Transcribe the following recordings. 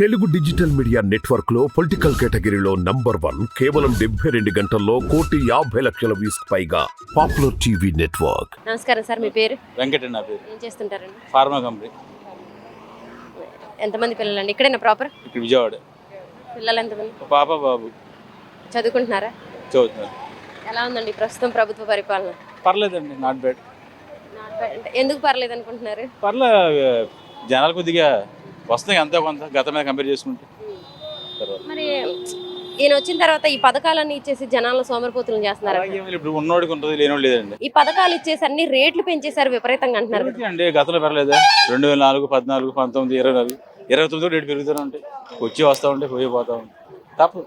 Telugu digital media నెట్వర్క్లో political కేటగిరీలో number one కేవలం డెబ్బై రెండు గంటల్లో కోటి యాభై లక్షల వ్యూస్ పైగా పాపులర్ టీవీ నెట్వర్క్. నమస్కారం సార్ మీ పేరు? వెంకట నా పేరు. ఏం చేస్తుంటారండి? Pharma company. ఎంతమంది పిల్లలండి? ఇక్కడేనా ప్రాపర్? ఇక్కడ విజయవాడ. పిల్లలు ఎంతమంది? ఒక పాప బాబు. చదువుకుంటున్నారా? చదువుతున్నారు. ఎలా ఉందండి ప్రస్తుతం ప్రభుత్వ పరిపాలన? పర్లేదండి నాట్ బ్యాడ్. ఎందుకు పర్లేదు అనుకుంటున్నారు పర్లే జనాలు కొద్దిగా వస్తున్నాయి అంతా కొంత గతం మీద కంపేర్ చేసుకుంటే. తర్వాత మరి ఈయన వచ్చిన తర్వాత ఈ పథకాలన్నీ ఇచ్చేసి జనాలను సోమరిపోతులను చేస్తున్నారు అలాగే. ఇప్పుడు ఉన్నోడికి ఉంటుంది లేనోడు లేదండి. ఈ పథకాలు ఇచ్చేసి అన్ని రేట్లు పెంచేశారు విపరీతంగా అంటున్నారు. అండి గతంలో పెరగలేదా? రెండు వేల నాలుగు పద్నాలుగు పంతొమ్మిది ఇరవై నాలుగు. ఇరవై తొమ్మిది రేటు పెరుగుతూనే ఉంటాయి. వచ్చి వస్తూ ఉంటాయి పోయి పోతూ ఉంటాయి తప్పు.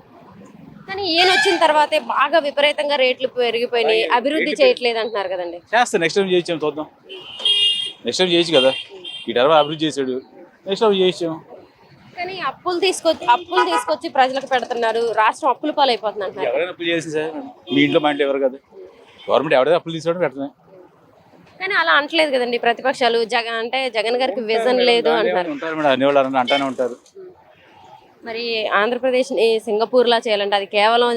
కానీ ఈయన వచ్చిన తర్వాతే బాగా విపరీతంగా రేట్లు పెరిగిపోయినాయి. అభివృద్ధి చేయట్లేదు అంటున్నారు కదండి. చేస్తా నెక్స్ట్ టైం చేయించాం చూద్దాం. నెక్స్ట్ టైం చేయొచ్చు కదా. ఈ టర్మ్ అభివృద్ధి చేసాడు నెక్స్ట్ చేయించాం కానీ అప్పులు తీసుకొచ్చి అప్పులు తీసుకొచ్చి ప్రజలకు పెడుతున్నారు. రాష్ట్రం అప్పుల పాలైపోతుంది అంటున్నారు. ఎవరైనా అప్పులు చేసింది సార్ మీ ఇంట్లో మా ఇంట్లో ఎవరు కదా. గవర్నమెంట్ ఎవరైనా అప్పులు తీసుకోవడం పెట్టడం కానీ అలా అంటలేదు కదండి ప్రతిపక్షాలు. జగన్ అంటే జగన్ గారికి విజన్ లేదు అంటున్నారు. ఉంటారు మేడం? అన్ని వాళ్ళు అంటానే ఉంటారు. మరి ఆంధ్రప్రదేశ్ని సింగపూర్ లా చేయాలంటే అది కేవలం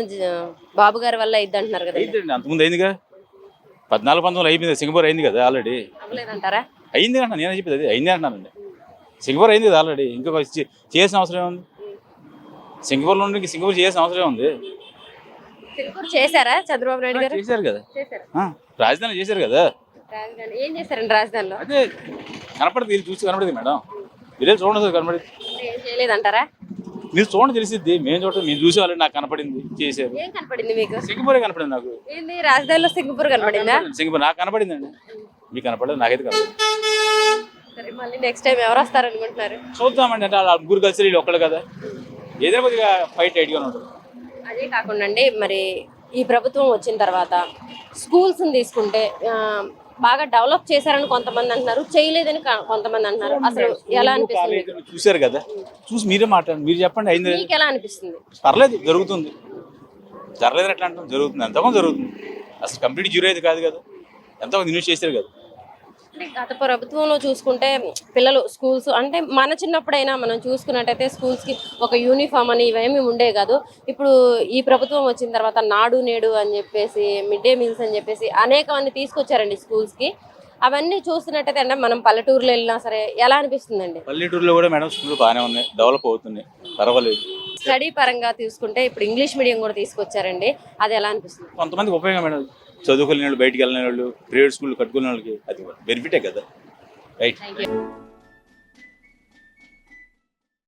బాబు గారి వల్ల అయింది అంటున్నారు కదా. అయిందండి అంతకుముందు అయిందిగా. పద్నాలుగు పంతొమ్మిది అయిపోయింది. సింగపూర్ అయింది కదా ఆల్రెడీ. అవ్వలేదంటారా? అయింది అంటున్నా. నేను చెప్పేది అది. అయింది అంటున్నానండి. సింగపూర్ అయింది ఆల్రెడీ ఇంకా చే- చేయాల్సిన అవసరం ఏముంది? సింగపూర్లో ఉండి సింగపూర్ చేయాల్సిన అవసరం ఉంది సింగపూర్ చేశారా చంద్రబాబు నాయుడు గారు? చేశారు కదా. రాజధాని చేశారు కదా? రాజధాని. ఏం చేశారండి రాజధానిలో? అదే కనపడదు వీళ్ళు చూసి కనపడదు మేడం. వీళ్ళు చూడండి సార్ కనపడింది. చేయలేదంటారా? మీరు చూడండి తెలిసిద్ది. మేము చూడండి మేము చూసే వాళ్ళు నాకు కనపడింది చేశారు. ఏం కనపడింది మీకు? సింగపూరే కనపడింది నాకు. ఏంది రాజధానిలో సింగపూర్ కనపడిందా? సింగపూర్ నాకు కనపడిందండి. మీకు కనపడలేదు నాకైతే కనపడింది సరే మళ్ళీ నెక్స్ట్ టైం ఎవరు వస్తారు అనుకుంటున్నారు చూద్దామండి అంటే వాళ్ళ ముగ్గురు కలిసి వీళ్ళు ఒక్కళ్ళు కదా. ఏదైనా కొద్దిగా ఫైట్ ఐడియా ఉంటుంది అదే కాకుండా అండి మరి ఈ ప్రభుత్వం వచ్చిన తర్వాత స్కూల్స్ తీసుకుంటే ఆ, బాగా డెవలప్ చేశారని కొంతమంది అంటున్నారు చేయలేదని కా- కొంతమంది అంటున్నారు. అసలు ఎలా అనిపిస్తుంది మీకు? కాలేజీలు చూశారు కదా. చూసి మీరే మాట్లాడండి మీరు చెప్పండి అయింది మీకు ఎలా అనిపిస్తుంది? పర్లేదు జరుగుతుంది. జరలేదని ఎట్లా అంటాం? జరుగుతుంది. ఎంతమంది జరుగుతుంది. అసలు కంప్లీట్ జీరో అయితే కాదు కదా. ఎంతమంది ఇన్వెస్ట్ చేశారు కదా. గత ప్రభుత్వంలో చూసుకుంటే పిల్లలు స్కూల్స్ అంటే మన చిన్నప్పుడైనా మనం చూసుకున్నట్టయితే స్కూల్స్కి ఒక యూనిఫామ్ అని ఇవేమి ఉండే కాదు. ఇప్పుడు ఈ ప్రభుత్వం వచ్చిన తర్వాత నాడు నేడు అని చెప్పేసి మిడ్ డే మీల్స్ అని చెప్పేసి అనేక మంది తీసుకొచ్చారండి స్కూల్స్కి. అవన్నీ చూస్తున్నట్టయితే అంటే మనం పల్లెటూరులో వెళ్ళినా సరే ఎలా అనిపిస్తుందండి? పల్లెటూరులో కూడా మేడం స్కూల్ బాగానే ఉన్నాయి. డెవలప్ అవుతున్నాయి. పర్వాలేదు. స్టడీ పరంగా తీసుకుంటే ఇప్పుడు ఇంగ్లీష్ మీడియం కూడా తీసుకొచ్చారండి. అది ఎలా అనిపిస్తుంది? కొంతమందికి ఉపయోగం మేడం. చదువుకునే వాళ్ళు బయటికి వెళ్ళిన వాళ్ళు ప్రైవేట్ స్కూల్ కట్టుకునే వాళ్ళకి అది బెనిఫిటే కదా. Right thank you